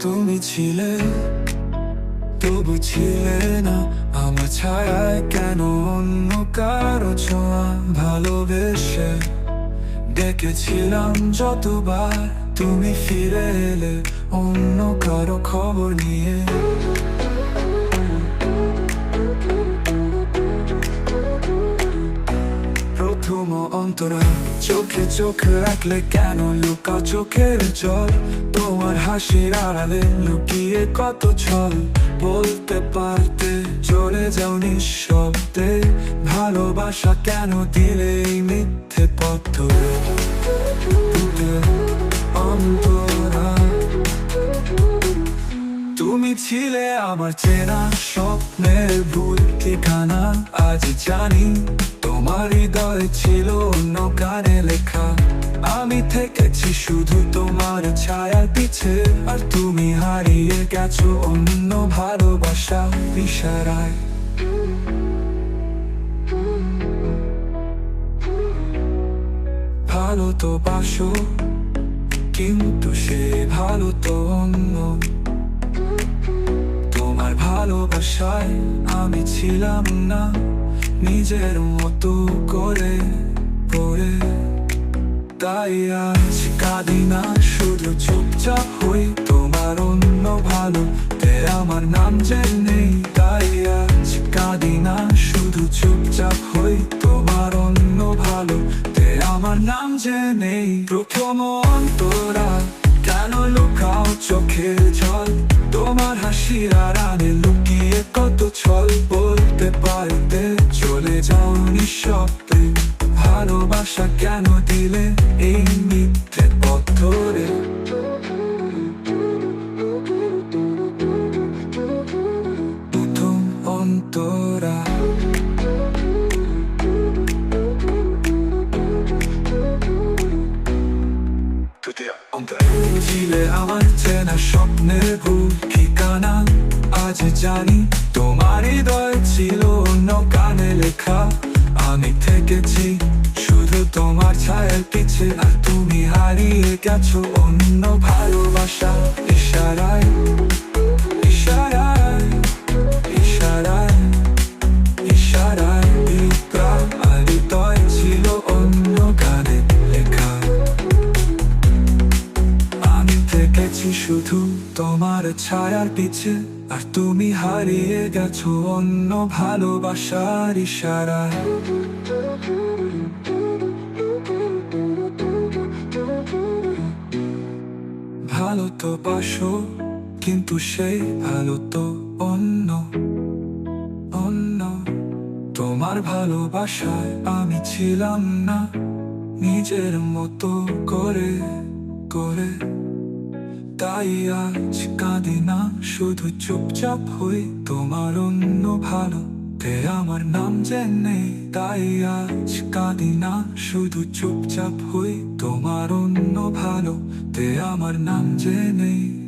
ছিলে, তবু ছিলে না। আমার ছায়ায় কেন অন্য কারও ছোঁয়া? ভালোবেসে ডেকেছিলাম যতবার তুমি ফিরে এলে, অন্য কারও খবর নিয়ে। প্রথম অন্তরা চোখে চোখে রাখলে কেন লুকা চোখের জল? তোমার হাসির আড়ালে লুকিয়ে কত ছল বলতে পারতে চলে যাও নিঃশব্দে। ভালোবাসা কেন দিলে এই মিথ্যে পথ? অন্তরা। তুমি ছিলে আমার চেনা স্বপ্নের ভুল ঠিকানা, আজ জানি তোমার হৃদয় ছিল অন্য গানে লেখা। আমি থেকেছি শুধু তোমার ছায়ার পিছে, আর তুমি হারিয়ে গেছো অন্য ভালোবাসা ইশারায়। ভালো তো বাসো, কিন্তু সে ভালো তো অন্য। তোমার ভালোবাসায় আমি ছিলাম না নিজের মতো করে পড়ে তাই আজ কাঁদি না শুধু চুপচাপ হই তোমার অন্য ভালো তে আমার নাম যে নেই তাই আজ কাঁদি না শুধু চুপচাপ হই তোমার অন্য ভালো তে আমার নাম যে নেই প্রথম অন্তরা কেন লুকাও চোখের জল তোমার হাসির আড়ালে লুকিয়ে কত ছল নিঃশব্দে ভালোবাসা কেন দিলে এই মিথ্যে পথ অন্তরা। ছিলে আমার চেনা স্বপ্নের ভুল ঠিকানা, আজ জানি তোমার হৃদয় ছিল। হারিয়ে গেছো অন্য ভালোবাসা, ইশারায় ইশারায় ইশারায় ইশারায় হৃদয় ছিল অন্য গানে লেখা। আমি থেকেছি শুধু তোমার ছায়ার পিছে, আর তুমি হারিয়ে গেছো অন্য ভালোবাসার ইশারায়। ভালো তো বাসো, কিন্তু সেই ভালো তো অন্য অন্য। তোমার ভালোবাসায় আমি ছিলাম না, নিজের মতো করে করে। তাই আজ কাঁদি না, শুধু চুপচাপ হই তোমার অন্য ভালো তে আমার নাম জেনে, তাই আজ কাঁদি না, শুধু চুপচাপ হই তোমার অন্য ভালো তে আমার নাম নেই